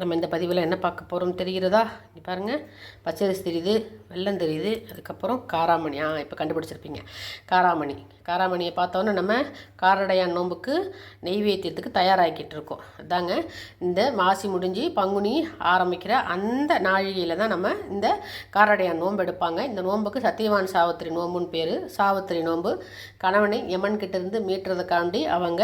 நம்ம இந்த பதிவில் என்ன பார்க்க போகிறோம் தெரிகிறதா? இங்க பாருங்கள் பச்சரிசி தெரியுது வெள்ளம் தெரியுது அதுக்கப்புறம் காராமணி. ஆ இப்போ கண்டுபிடிச்சிருப்பீங்க. காராமணி. காராமணியை பார்த்தோன்னே நம்ம காரடையான் நோம்புக்கு நெய்வேத்தியத்துக்கு தயாராகிக்கிட்டு இருக்கோம். அதாங்க இந்த மாசி முடிஞ்சு பங்குனி ஆரம்பிக்கிற அந்த நாழிகையில் தான் நம்ம இந்த காரடையான் நோன்பு எடுப்பாங்க. இந்த நோன்புக்கு சத்தியவான் சாவித்திரி நோம்புன்னு பேர். சாவித்திரி நோன்பு கணவனை யமன்கிட்டேருந்து மீட்டுறதுக்காண்டி அவங்க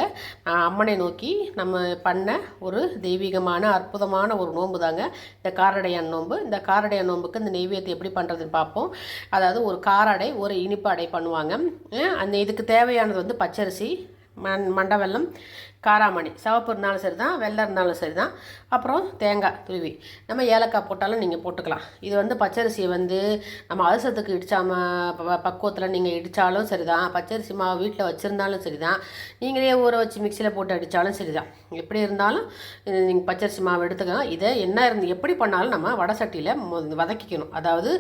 அம்மனை நோக்கி நம்ம பண்ண ஒரு தெய்வீகமான அற்புதமான ஒரு நோன்பு தாங்க இந்த காரடையான் நோன்பு இந்த காரடையான் நோன்புக்கு இந்த நெய்வேத்தியம் எப்படி பண்ணுறதுன்னு பார்ப்போம். அதாவது ஒரு காரடை ஒரு இனிப்பு அடை பண்ணுவாங்க. அந்த இதுக்கு தேவையானது வந்து பச்சரிசி மண் மண்டவெல்லம் காராமணி. சிவப்பு இருந்தாலும் சரி தான் வெள்ளை இருந்தாலும் சரி தான் அப்புறம் தேங்காய் துருவி. நம்ம ஏலக்காய் போட்டாலும் நீங்கள் போட்டுக்கலாம். இது வந்து பச்சரிசியை வந்து நம்ம அரிசத்துக்கு இடித்தாம ப- பக்குவத்தில் நீங்கள் இடித்தாலும் சரி தான் பச்சரிசி மாவு வீட்டில் வச்சுருந்தாலும் சரி தான் நீங்களே ஊற வச்சு மிக்சியில் போட்டு அடித்தாலும் சரி தான் எப்படி இருந்தாலும் நீங்கள் பச்சரிசி மாவு எடுத்துக்கலாம். இதை என்ன இருந்து எப்படி பண்ணாலும் நம்ம வடை சட்டியில் வதக்கிக்கணும். அதாவது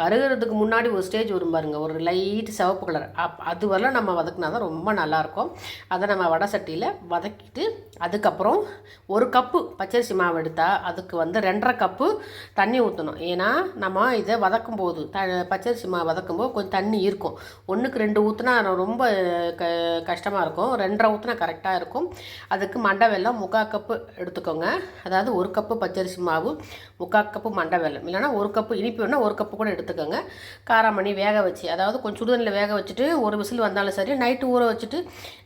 கருகிறதுக்கு முன்னாடி ஒரு ஸ்டேஜ் வரும் பாருங்கள் ஒரு லைட் சிவப்பு கலர். அப் அது வரலாம் நம்ம வதக்குனா தான் ரொம்ப நல்லாயிருக்கும் அதை நம்ம வடை சட்டியில் வதக்கிட்டு அதுக்கப்புறம் ஒரு கப்பு பச்சரிசி மாவு எடுத்தால் அதுக்கு வந்து ரெண்டரை கப்பு தண்ணி ஊற்றணும் ஏன்னா நம்ம இதை வதக்கும் போது த பச்சரிசி மாவு வதக்கும் போது கொஞ்சம் தண்ணி இருக்கும். ஒன்றுக்கு ரெண்டு ஊற்றுனா ரொம்ப க கஷ்டமாக இருக்கும். ரெண்டரை ஊற்றுனா கரெக்டாக இருக்கும். அதுக்கு மண்டை வெல்லம் முக்கால் கப்பு எடுத்துக்கோங்க. அதாவது ஒரு கப்பு பச்சரிசி மாவு முக்கால் கப்பு மண்டை வெல்லம். இல்லைன்னா ஒரு கப்பு இனிப்பு வேணால் ஒரு கப்பு கூட எடுத்துக்கோங்க. காராமணி வேக வச்சு அதாவது கொஞ்சம் சுடுதண்ணில் வேக வச்சுட்டு ஒரு விசில் வந்தாலும் சரி நைட்டு ஊற வச்சுட்டு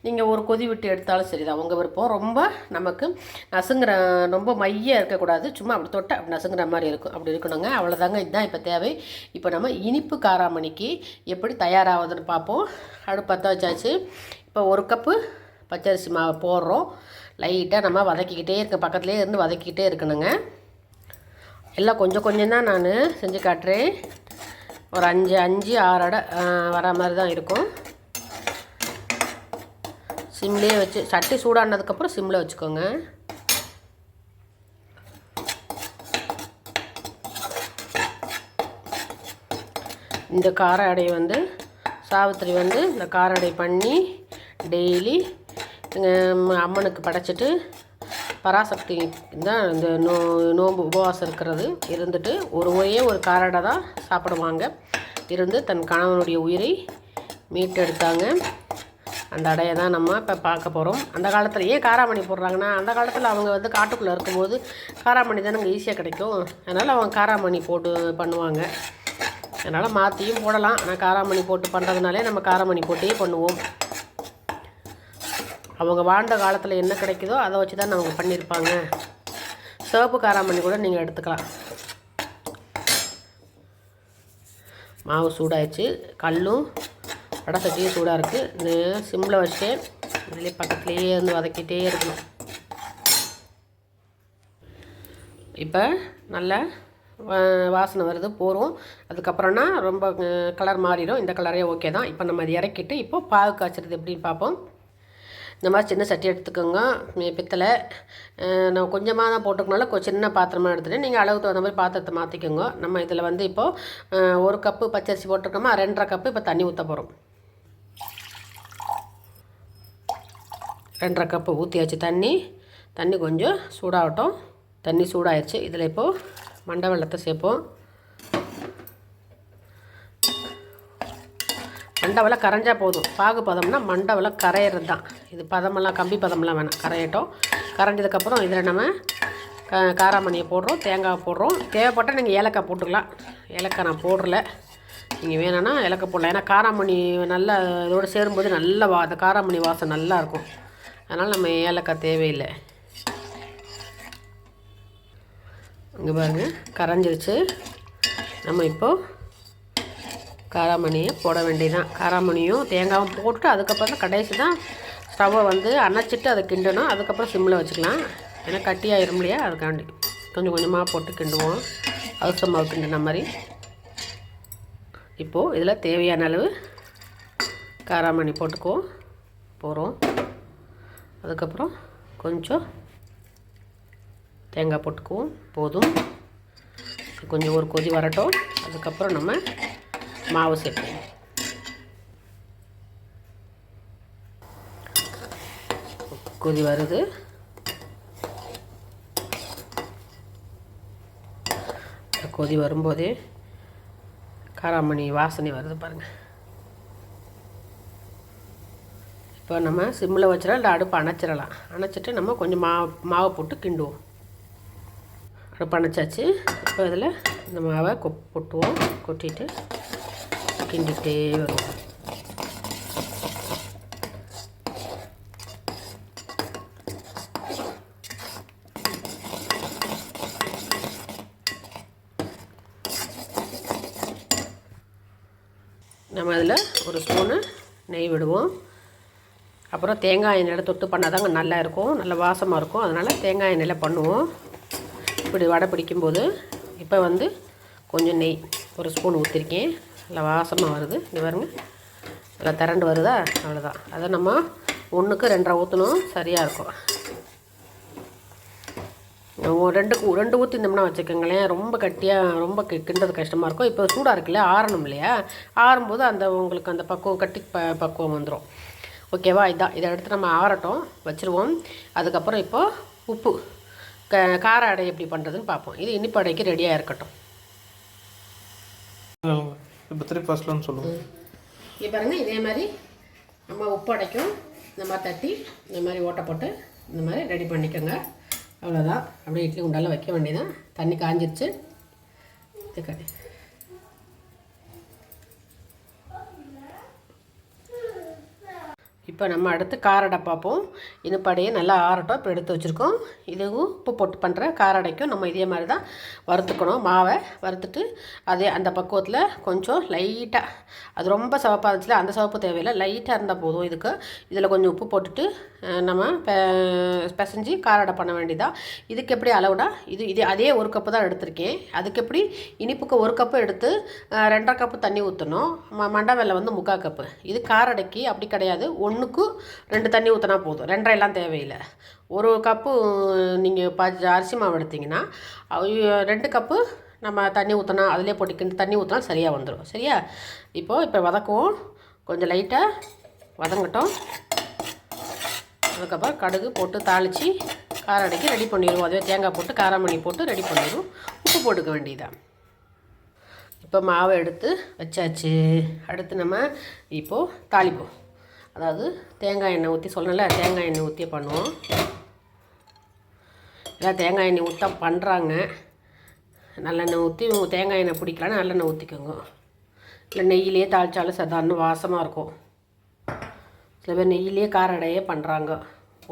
நீங்கள் ஒரு கொதி விட்டு எடுத்தாலும் சரி தான் உங்கள் விருப்பம். ரொம்ப நமக்கு நசுங்கிற ரொம்ப மைய இருக்கக்கூடாது. சும்மா அப்படி தொட்ட அப்படி நசுங்கிற மாதிரி இருக்கும். அப்படி இருக்கணுங்க. அவ்வளோதாங்க இதுதான் இப்போ தேவை. இப்போ நம்ம இனிப்பு காராமணிக்கு எப்படி தயாராகுதுன்னு பார்ப்போம். அடுப்பு பற்ற வச்சாச்சு. இப்போ ஒரு கப்பு பச்சரிசி மாவு போடுறோம். லைட்டாக நம்ம வதக்கிக்கிட்டே இருக்க பக்கத்துலேயே இருந்து வதக்கிக்கிட்டே இருக்கணுங்க. எல்லாம் கொஞ்சம் கொஞ்சம் தான் நான் செஞ்சு காட்டுறேன். ஒரு அஞ்சு அஞ்சு ஆறு அடை வர மாதிரி தான் இருக்கும். சிம்லேயே வச்சு சட்டி சூடானதுக்கப்புறம் சிம்மில் வச்சுக்கோங்க. இந்த கார அடை வந்து சாவித்திரி வந்து இந்த கார அடை பண்ணி டெய்லி அம்மனுக்கு படைச்சிட்டு பராசக்தி தான் இந்த நோ நோன்பு உபவாசம் இருக்கிறது இருந்துட்டு ஒரு ஒரே ஒரு காரடை தான் சாப்பிடுவாங்க. இருந்து தன் கணவனுடைய உயிரை மீட்டெடுத்தாங்க. அந்த அடையை தான் நம்ம இப்போ பார்க்க போகிறோம் அந்த காலத்தில் ஏன் காராமணி போடுறாங்கன்னா அந்த காலத்தில் அவங்க வந்து காட்டுக்குள்ளே இருக்கும்போது காராமணி தானே ஈஸியாக கிடைக்கும். அதனால் அவங்க காராமணி போட்டு பண்ணுவாங்க. அதனால் மாற்றியும் போடலாம். ஆனால் காராமணி போட்டு பண்ணுறதுனாலே நம்ம காராமணி போட்டே பண்ணுவோம். அவங்க வாழ்ந்த காலத்தில் என்ன கிடைக்குதோ அதை வச்சு தான் அவங்க பண்ணியிருப்பாங்க சிவப்பு காராமணி கூட நீங்கள் எடுத்துக்கலாம். மாவு சூடாயிடுச்சு. கல்லும் வடை சட்டியும் சூடாக இருக்குது சிம்மில் வச்சு இதுலேயே பக்கத்துலேயே வந்து வதக்கிட்டே இருக்கணும். இப்போ நல்லா வாசனை வருது போகிறோம் அதுக்கப்புறம்னா ரொம்ப கலர் மாறிடும் இந்த கலரே ஓகே தான். இப்போ நம்ம அதை இறக்கிட்டு இப்போ பாகு காய்ச்சறது எப்படின்னு பார்ப்போம். இந்த மாதிரி சின்ன சட்டி எடுத்துக்கோங்க. பித்தளை நான் கொஞ்சமாக தான் போட்டுக்கனால கொ- சின்ன பாத்திரமாக எடுத்துகிட்டு நீங்கள் அளவுக்கு தகுந்த மாதிரி பாத்திரத்தை மாற்றிக்கோங்க நம்ம இதில் வந்து இப்போது ஒரு கப்பு பச்சரிசி போட்டிருக்கோமா? ரெண்டரை கப்பு இப்போ தண்ணி ஊற்ற போகிறோம் ரெண்டரை கப்பு ஊற்றியாச்சு தண்ணி. தண்ணி கொஞ்சம் சூடாகட்டும். தண்ணி சூடாயிருச்சு. இதில் இப்போது மண்டை வெள்ளத்தை சேர்ப்போம். மண்டை கரைஞ்சா போதும். பாகு பதம்னா மண்டை கரையிறது தான் இது பதமெல்லாம் கம்பி பதமெல்லாம் வேணாம். கரையட்டும். கரைஞ்சதுக்கப்புறம் இதில் நம்ம க காராமணியை போடுறோம். தேங்காய் போடுறோம். தேவைப்பட்டால் நீங்கள் ஏலக்காய் போட்டுக்கலாம். ஏலக்காய் நான் போடல. நீங்கள் வேணும்னா ஏலக்காய் போடலாம். ஏன்னா காராமணி நல்லா இதோடு சேரும்போது நல்லா வா அந்த காராமணி வாசம் நல்லாயிருக்கும் அதனால் நம்ம ஏலக்காய் தேவையில்லை. இங்கே பாருங்கள் கரைஞ்சிருச்சு. நம்ம இப்போது காராமணியை போட வேண்டியதான் காராமணியும் தேங்காயும் போட்டு அதுக்கப்புறம் தான் கடைசி தான் ஸ்டவ்வை வந்து அணைச்சிட்டு அதை கிண்டணும். அதுக்கப்புறம் சிம்மில் வச்சுக்கலாம். ஏன்னா கட்டி ஆயிரும் இல்லையா? அதுக்காண்டி கொஞ்சம் கொஞ்சமாக போட்டு கிண்டுவோம். அவசர மாவு கிண்டின மாதிரி. இப்போது இதில் தேவையான அளவு காராமணி போட்டுக்குவோம். போகிறோம் அதுக்கப்புறம் கொஞ்சம் தேங்காய் போட்டுக்குவோம். போதும். கொஞ்சம் ஒரு கொதி வரட்டும். அதுக்கப்புறம் நம்ம மாவு சேர்ப்போம் கொதி வருது. கொதி வரும்போதே காராமணி வாசனை வருது பாருங்கள் இப்போ நம்ம சிம்மில் வச்சிடலாம் இல்லை அடுப்பு அணைச்சிடலாம். அணைச்சிட்டு நம்ம கொஞ்சம் மாவு மாவை போட்டு கிண்டுவோம். அடுப்பு அணைச்சாச்சு. இப்போ இதில் இந்த மாவை கொ கொட்டுவோம். கொட்டிட்டு கிண்டிகிட்டே வருவோம். நம்ம அதில் ஒரு ஸ்பூனு நெய் விடுவோம். அப்புறம் தேங்காய் எண்ணெயில் தொட்டு பண்ணால் தாங்க நல்லா இருக்கும் நல்ல வாசமாக இருக்கும். அதனால் தேங்காய் எண்ணெயில் பண்ணுவோம். இப்படி வடை பிடிக்கும்போது இப்போ வந்து கொஞ்சம் நெய் ஒரு ஸ்பூன் ஊற்றிருக்கேன் நல்லா வாசமாக வருது. இது பாருங்க. நல்லா திரண்டு வருதா? அவ்வளோதான் அதை நம்ம ஒன்றுக்கு ரெண்டரை ஊற்றணும் சரியாக இருக்கும். ரெண்டு ரெண்டு ஊற்றிருந்தோம்னா வச்சுக்கோங்களேன் ரொம்ப கட்டியாக ரொம்ப கிண்டது கிண்டுறது கஷ்டமாக இருக்கும். இப்போ சூடாக இருக்குல்ல ஆறணும் இல்லையா? ஆறும்போது அந்த உங்களுக்கு அந்த பக்குவம் கட்டி ப பக்குவம் வந்துடும் ஓகேவா? இதான் இதை எடுத்து நம்ம ஆறட்டும் வச்சுருவோம். அதுக்கப்புறம் இப்போ உப்பு க கார அடை எப்படி பண்ணுறதுன்னு பார்ப்போம். இது இனிப்பு அடைக்கு ரெடியாக இருக்கட்டும். இப்போ திருப்பி ஃபர்ஸ்ட்லன்னு சொல்லுவோம் இப்போ பாருங்க இதே மாதிரி நம்ம உப்பு அடைக்கும். இந்த மாதிரி தட்டி இந்த மாதிரி ஓட்டை போட்டு இந்த மாதிரி ரெடி பண்ணிக்கோங்க. அவ்வளோதான் அப்படியே இட்லி குண்டால வைக்க வேண்டியதான் தண்ணி காஞ்சிருச்சு. இது இப்போ நம்ம அடுத்து காரடை பார்ப்போம் இனிப்படையை நல்லா ஆறட்டும். இப்போ எடுத்து வச்சுருக்கோம். இதுவும் உப்பு போட்டு பண்ணுற காரடைக்கும் நம்ம இதே மாதிரி தான் வறுத்துக்கணும். மாவை வறுத்துட்டு அதே அந்த பக்குவத்தில் கொஞ்சம் லைட்டாக அது ரொம்ப சிவப்பாக இருந்துச்சுல அந்த சிவப்பு தேவையில்லை லைட்டாக இருந்தால் போதும் இதுக்கு. இதில் கொஞ்சம் உப்பு போட்டுட்டு நம்ம பெ- பிசைஞ்சு காரடை பண்ண வேண்டியதான் இதுக்கு எப்படி அளவுடா இது இது அதே ஒரு கப்பு தான் எடுத்திருக்கேன். அதுக்கு எப்படி இனிப்புக்கு ஒரு கப்பு எடுத்து ரெண்டரை கப்பு தண்ணி ஊற்றணும் ம மண்டை வெல்லம் வந்து முக்கால் கப்பு. இது காரடைக்கு அப்படி கிடையாது. ஒன்று ஒன்றுக்கு ரெண்டு தண்ணி ஊற்றினா போதும். ரெண்டரை எல்லாம் தேவையில்லை. ஒரு கப்பு நீங்கள் ப அரிசி மாவு எடுத்தீங்கன்னா ரெண்டு கப்பு நம்ம தண்ணி ஊற்றினா அதிலே போட்டு தண்ணி ஊற்றினா சரியாக வந்துடும் சரியா? இப்போது இப்போ வதக்குவோம். கொஞ்சம் லைட்டாக வதங்கட்டும். அதுக்கப்புறம் கடுகு போட்டு தாளித்து காரம் அடைக்கி ரெடி பண்ணிடுவோம். அதுவே தேங்காய் போட்டு காராமணி போட்டு ரெடி பண்ணிடுவோம். உப்பு போட்டுக்க வேண்டியதான் இப்போ மாவை எடுத்து வச்சாச்சு. அடுத்து நம்ம இப்போது தாளிப்போம். அதாவது தேங்காய் எண்ணெய் ஊற்றி சொல்லணும்ல தேங்காய் எண்ணெய் ஊற்றியே பண்ணுவோம். எல்லாம் தேங்காய் எண்ணெய் ஊற்றா பண்ணுறாங்க நல்லெண்ணெய் ஊற்றி தேங்காய் எண்ணெய் பிடிக்கலன்னா நல்லெண்ணெய் ஊற்றிக்கோங்க இல்லை நெய்யிலேயே தாளிச்சாலும் சாதாரண வாசமாக இருக்கும். சில பேர் நெய்யிலேயே காரடையே பண்ணுறாங்க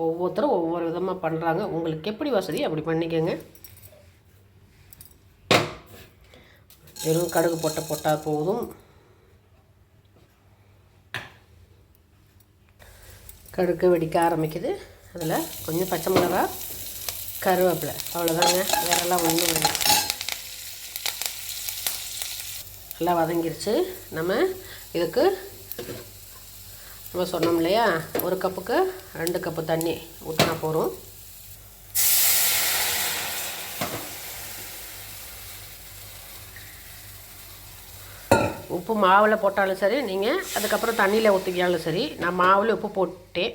ஒவ்வொருத்தரும் ஒவ்வொரு விதமாக பண்ணுறாங்க உங்களுக்கு எப்படி வசதி அப்படி பண்ணிக்கோங்க. வெறும் கடுகு போட்ட போட்டால் போதும். கடுக்கு வெடிக்க ஆரம்பிக்குது. அதில் கொஞ்சம் பச்சை மிளகா கருவேப்பிலை. அவ்வளோதாங்க வேறெல்லாம் ஒன்றும் வேணும். நல்லா வதங்கிருச்சு. நம்ம இதுக்கு நம்ம சொன்னோம் இல்லையா? ஒரு கப்புக்கு ரெண்டு கப்பு தண்ணி ஊற்றினா போகிறோம் உப்பு மாவில் போட்டாலும் சரி நீங்கள் அதுக்கப்புறம் தண்ணியில் ஊற்றிக்கினாலும் சரி நான் மாவில் உப்பு போட்டேன்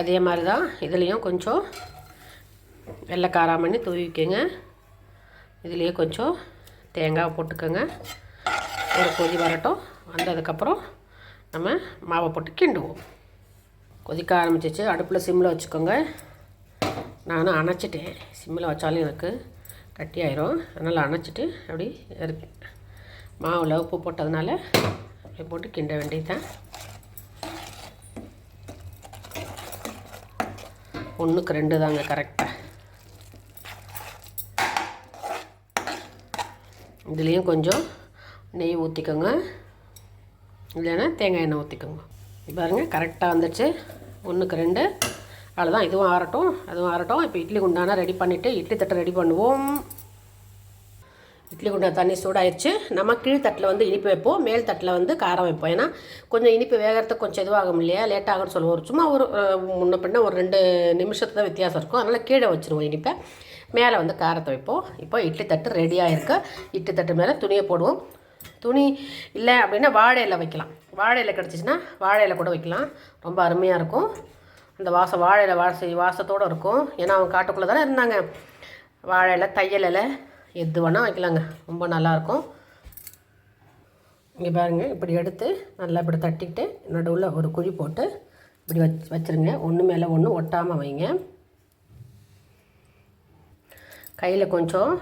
அதே மாதிரி தான் இதுலேயும் கொஞ்சம் வெள்ளை காராமணி தூவிக்கோங்க. இதுலேயே கொஞ்சம் தேங்காய் போட்டுக்கோங்க. ஒரு கொதி வரட்டும். வந்ததுக்கப்புறம் நம்ம மாவை போட்டு கிண்டுவோம். கொதிக்க ஆரம்பிச்சிச்சு. அடுப்பில் சிம்மில் வச்சுக்கோங்க. நானும் அணைச்சிட்டேன். சிம்மில் வச்சாலும் எனக்கு கட்டி ஆயிரும் அதனால் அணைச்சிட்டு அப்படி இருக்கு. மாவில் உப்பு போட்டதுனால அப்படி போட்டு கிண்ட வேண்டியதுதான். ஒன்றுக்கு ரெண்டு தாங்க கரெக்டாக இதுலேயும் கொஞ்சம் நெய் ஊற்றிக்கோங்க இல்லைன்னா தேங்காய் எண்ணெய் ஊற்றிக்கோங்க பாருங்கள் பாருங்க கரெக்டாக வந்துடுச்சு ஒன்றுக்கு ரெண்டு. அவ்வளோதான் இதுவும் ஆறட்டும் அதுவும் ஆறட்டும். இப்போ இட்லி குண்டானா ரெடி பண்ணிவிட்டு இட்லி தட்டை ரெடி பண்ணுவோம். இட்லி குண்டா தண்ணி சூடாயிருச்சு. நம்ம கீழ்த்தட்டில் வந்து இனிப்பு வைப்போம். மேல் தட்டில் வந்து காரம் வைப்போம். ஏன்னா கொஞ்சம் இனிப்பு வேகிறதுக்கு கொஞ்சம் இதுவாகும் இல்லையா? லேட் ஆகும்னு சொல்லுவோம். ஒரு சும்மா ஒரு முன்ன பின்ன ஒரு ரெண்டு நிமிஷத்து தான் வித்தியாசம் இருக்கும். அதனால் கீழே வச்சுருவோம் இனிப்பை. மேலே வந்து காரத்தை வைப்போம். இப்போ இட்லி தட்டு ரெடியாக இருக்கு இட்லி தட்டு மேலே துணியை போடுவோம். துணி இல்லை அப்படின்னா வாழை இலை வைக்கலாம். வாழை இலை கிடச்சிச்சின்னா வாழை இலை கூட வைக்கலாம். ரொம்ப அருமையாக இருக்கும். அந்த வாசம் வாழை வாச வாசத்தோடு இருக்கும். ஏன்னா அவங்க காட்டுக்குள்ளே தானே இருந்தாங்க. வாழை இலை தையல் இலை எது வேணால் வைக்கலாங்க. ரொம்ப நல்லாயிருக்கும் இங்கே பாருங்கள் இப்படி எடுத்து நல்லா இப்படி தட்டிக்கிட்டு நடுவில் ஒரு குழி போட்டு இப்படி வச் வச்சுருங்க. ஒன்று மேலே ஒன்று ஒட்டாமல் வைங்க. கையில் கொஞ்சம்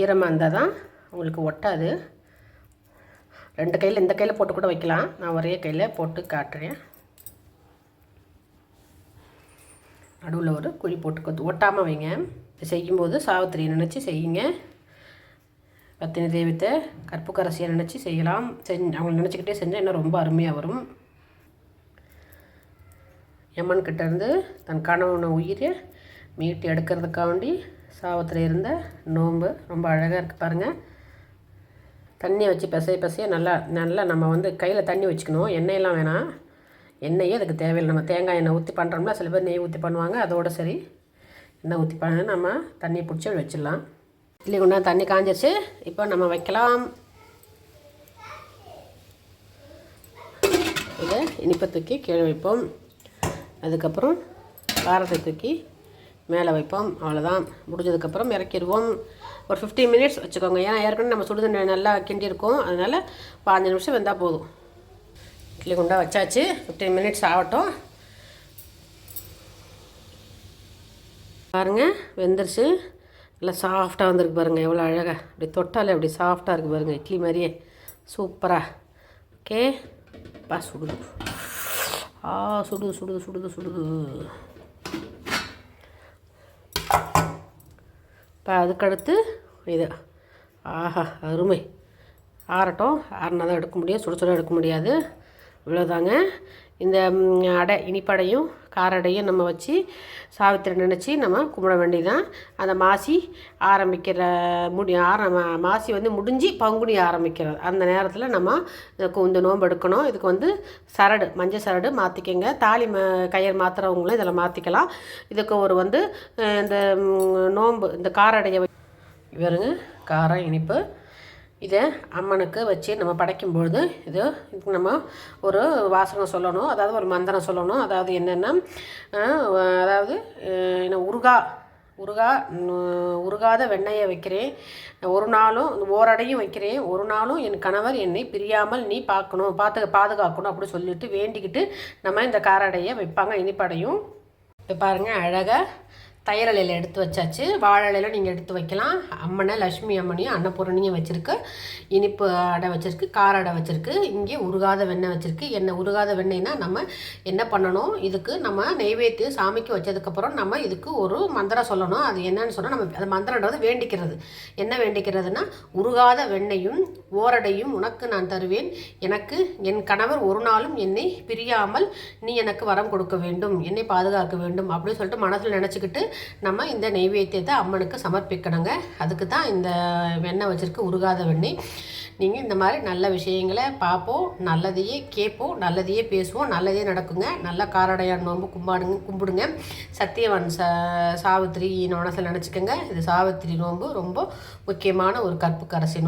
ஈரமாக இருந்தால் தான் உங்களுக்கு ஒட்டாது. ரெண்டு கையில் இந்த கையில் போட்டு கூட வைக்கலாம். நான் ஒரே கையில் போட்டு காட்டுறேன். நடுவில் ஒரு குழி போட்டு ஒட்டாமல் வைங்க. செய்யும்போது சாவித்திரியை நினச்சி செய்யுங்க. பத்தினி தெய்வத்தை கற்புக்கரசியை நினச்சி செய்யலாம். செஞ்சு அவங்கள நினச்சிக்கிட்டே செஞ்சால் இன்னும் ரொம்ப அருமையாக வரும். யமன் இருந்து தன் கணவனை உயிரை மீட்டு எடுக்கிறதுக்காண்டி சாவத்தில் இருந்த நோன்பு ரொம்ப அழகாக இருக்குது பாருங்கள் தண்ணியை வச்சு பிசைய பிசைய நல்லா நல்லா நம்ம வந்து கையில் தண்ணி வச்சுக்கணும். எண்ணெயெல்லாம் வேணாம். எண்ணெயே அதுக்கு தேவையில்லை. நம்ம தேங்காய் எண்ணெய் ஊற்றி பண்ணுறோம்ல சில பேர் நெய் ஊற்றி பண்ணுவாங்க அதோட சரி. எண்ணெய் ஊற்றி பண்ண நம்ம தண்ணி பிடிச்சி வச்சிடலாம். இட்லி கொண்டா தண்ணி காஞ்சிருச்சு. இப்போ நம்ம வைக்கலாம். இதை இனிப்பை தூக்கி கீழே வைப்போம். அதுக்கப்புறம் காரத்தை தூக்கி மேலே வைப்போம். அவ்வளோதான் முடிஞ்சதுக்கப்புறம் இறக்கிடுவோம். ஒரு ஃபிஃப்டீன் மினிட்ஸ் வச்சுக்கோங்க. ஏன்னா ஏற்கனவே நம்ம சுடுதண்ணி நல்லா கிண்டியிருக்கோம். அதனால் பாஞ்சு நிமிஷம் வெந்தால் போதும். இட்லி குண்டா வச்சாச்சு. ஃபிஃப்டீன் மினிட்ஸ் ஆகட்டும். பாருங்கள் வெந்துருச்சு. நல்லா சாஃப்டாக வந்திருக்கு பாருங்கள் எவ்வளோ அழகாக அப்படி தொட்டாலே அப்படி சாஃப்டாக இருக்குது பாருங்கள் இட்லி மாதிரியே. சூப்பராக ஓகே பா சுடுது. ஆ சுடுது சுடுது சுடுது சுடுது. இப்போ அதுக்கடுத்து இது. ஆஹா அருமை. ஆறட்டும். ஆறுனா தான் எடுக்க முடியும். சுட சுட எடுக்க முடியாது. இவ்வளோதாங்க இந்த அடை இனிப்படையும் காரடையும் நம்ம வச்சு சாவித்திரி நினச்சி நம்ம கும்பிட வேண்டியதான் அந்த மாசி ஆரம்பிக்கிற முடி ஆரம்ப மா- மாசி வந்து முடிஞ்சு பங்குனி ஆரம்பிக்கிறது. அந்த நேரத்தில் நம்ம இந்த நோன்பு எடுக்கணும். இதுக்கு வந்து சரடு மஞ்சள் சரடு மாற்றிக்கங்க தாலி ம கயிறு மாற்றுறவங்களும் இதில் மாற்றிக்கலாம் இதுக்கு ஒரு வந்து இந்த நோன்பு இந்த காரடையை இவருங்க காரம் இனிப்பு இதை அம்மனுக்கு வச்சு நம்ம படைக்கும்பொழுது இது இதுக்கு நம்ம ஒரு வாசனை சொல்லணும் அதாவது ஒரு மந்திரம் சொல்லணும். அதாவது என்னென்னா அதாவது என்ன உருகா உருகா உருகாத வெண்ணெயை வைக்கிறேன். ஒரு நாளும் ஓரடையும் வைக்கிறேன். ஒரு நாளும் என் கணவர் என்னை பிரியாமல் நீ பார்க்கணும் பார்த்து பாதுகாக்கணும் அப்படி சொல்லிட்டு வேண்டிக்கிட்டு நம்ம இந்த காரடையை வைப்பாங்க இனிப்படையும். இப்போ பாருங்கள் அழகாக தையரலையில் எடுத்து வச்சாச்சு. வாழலையில் நீங்கள் எடுத்து வைக்கலாம். அம்மனை லக்ஷ்மி அம்மனையும் அன்னபூரணியும் வச்சுருக்கு. இனிப்பு அடை வச்சுருக்கு கார அடை வச்சுருக்கு. இங்கே உருகாத வெண்ணெய் வச்சுருக்கு. எண்ணெய் உருகாத வெண்ணெய்னா நம்ம என்ன பண்ணணும்? இதுக்கு நம்ம நெய்வேத்தியம் சாமிக்கு வச்சதுக்கப்புறம் நம்ம இதுக்கு ஒரு மந்திரம் சொல்லணும். அது என்னன்னு சொன்னால் நம்ம அந்த மந்திரன்றது வேண்டிக்கிறது. என்ன வேண்டிக்கிறதுனா உருகாத வெண்ணையும் ஓரடையும் உனக்கு நான் தருவேன். எனக்கு என் கணவர் ஒரு நாளும் என்னை பிரியாமல் நீ எனக்கு வரம் கொடுக்க வேண்டும். என்னை பாதுகாக்க வேண்டும் அப்படின்னு சொல்லிட்டு மனசில் நினச்சிக்கிட்டு நம்ம இந்த நெய்வேத்தியத்தை அம்மனுக்கு சமர்ப்பிக்கணுங்க. அதுக்கு தான் இந்த வெண்ணெய் வச்சுருக்கு உருகாத வெண்ணெய். நீங்கள் இந்த மாதிரி நல்ல விஷயங்களை பார்ப்போம் நல்லதையே கேட்போம் நல்லதையே பேசுவோம் நல்லதே நடக்குங்க. நல்ல காரடையான் நோன்பு கும்பாடுங்க கும்பிடுங்க. சத்தியவன் ச சாவித்திரி மனசில் நினச்சிக்கோங்க. இது சாவித்திரி நோன்பு ரொம்ப முக்கியமான ஒரு கற்பு கரசி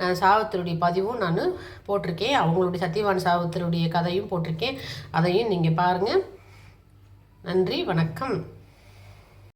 நான் சாவித்திரியுடைய பதிவும் நான் போட்டிருக்கேன். அவங்களுடைய சத்தியவான் சாவித்திரியுடைய கதையும் போட்டிருக்கேன். அதையும் நீங்கள் பாருங்கள் நன்றி வணக்கம்.